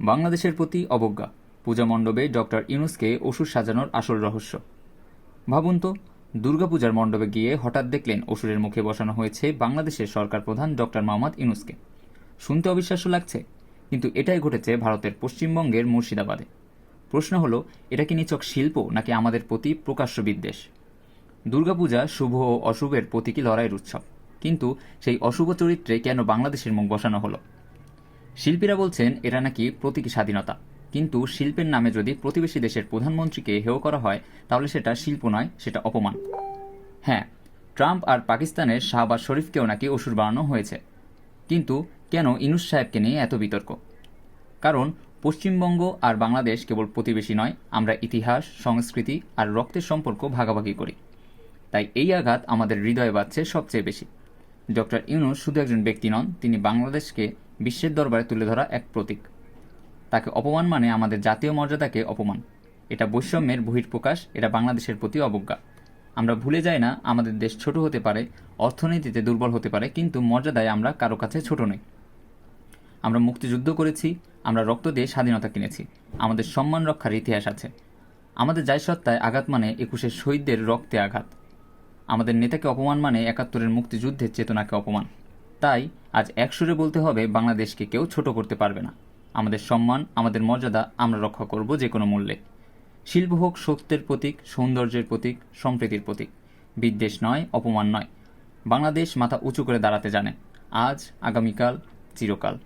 বাংলাদেশের প্রতি অবজ্ঞা। পূজা মণ্ডপে ডক্টর ইউনুসকে ওষুধ সাজানোর আসল রহস্য। ভাবুন তো, দুর্গাপূজার মণ্ডপে গিয়ে হঠাৎ দেখলেন অসুরের মুখে বসানো হয়েছে বাংলাদেশের সরকার প্রধান ডক্টর মোহাম্মদ ইউনুসকে। শুনতে অবিশ্বাস্য লাগছে, কিন্তু এটাই ঘটেছে ভারতের পশ্চিমবঙ্গের মুর্শিদাবাদে। প্রশ্ন হলো, এটা কি নিচক শিল্প নাকি আমাদের প্রতি প্রকাশ্য বিদ্বেষ? দুর্গাপূজা শুভ ও অশুভের প্রতীকী লড়াইয়ের উৎসব। কিন্তু সেই অশুভ চরিত্রে কেন বাংলাদেশের মুখ বসানো হলো? শিল্পীরা বলছেন এটা নাকি প্রতীকী স্বাধীনতা। কিন্তু শিল্পের নামে যদি প্রতিবেশী দেশের প্রধানমন্ত্রীকে হেয় করা হয়, তাহলে সেটা শিল্প নয়, সেটা অপমান। হ্যাঁ ট্রাম্প আর পাকিস্তানের শাহবাজ শরীফকেও নাকি অসুর বানানো হয়েছে। কিন্তু কেন ইনুস সাহেবকে নিয়ে এত বিতর্ক? কারণ পশ্চিমবঙ্গ আর বাংলাদেশ কেবল প্রতিবেশী নয়, আমরা ইতিহাস, সংস্কৃতি আর রক্তের সম্পর্ক ভাগাভাগি করি। তাই এই আঘাত আমাদের হৃদয়ে বাজছে সবচেয়ে বেশি। ডক্টর ইউনুস শুধু একজন ব্যক্তি নন, তিনি বাংলাদেশকে বিশ্বের দরবারে তুলে ধরা এক প্রতীক। তাকে অপমান মানে আমাদের জাতীয় মর্যাদাকে অপমান। এটা বৈষম্যের বহিঃপ্রকাশ, এটা বাংলাদেশের প্রতি অবজ্ঞা। আমরা ভুলে যাই না, আমাদের দেশ ছোট হতে পারে, অর্থনীতিতে দুর্বল হতে পারে, কিন্তু মর্যাদায় আমরা কারও কাছে ছোট নই। আমরা মুক্তিযুদ্ধ করেছি, আমরা রক্ত দিয়ে স্বাধীনতা কিনেছি, আমাদের সম্মান রক্ষার ইতিহাস আছে। আমাদের যাই সত্তায় আঘাত মানে একুশের শহীদদের রক্তে আঘাত। আমাদের নেতাকে অপমান মানে একাত্তরের মুক্তিযুদ্ধের চেতনাকে অপমান। তাই আজ একসুরে বলতে হবে, বাংলাদেশকে কেউ ছোট করতে পারবে না। আমাদের সম্মান, আমাদের মর্যাদা আমরা রক্ষা করব যে কোনো মূল্যে। শিল্প হোক সত্যের প্রতীক, সৌন্দর্যের প্রতীক, সম্প্রীতির প্রতীক। বিদ্বেষ নয়, অপমান নয়। বাংলাদেশ মাথা উঁচু করে দাঁড়াতে জানে। আজ, আগামীকাল, চিরকাল।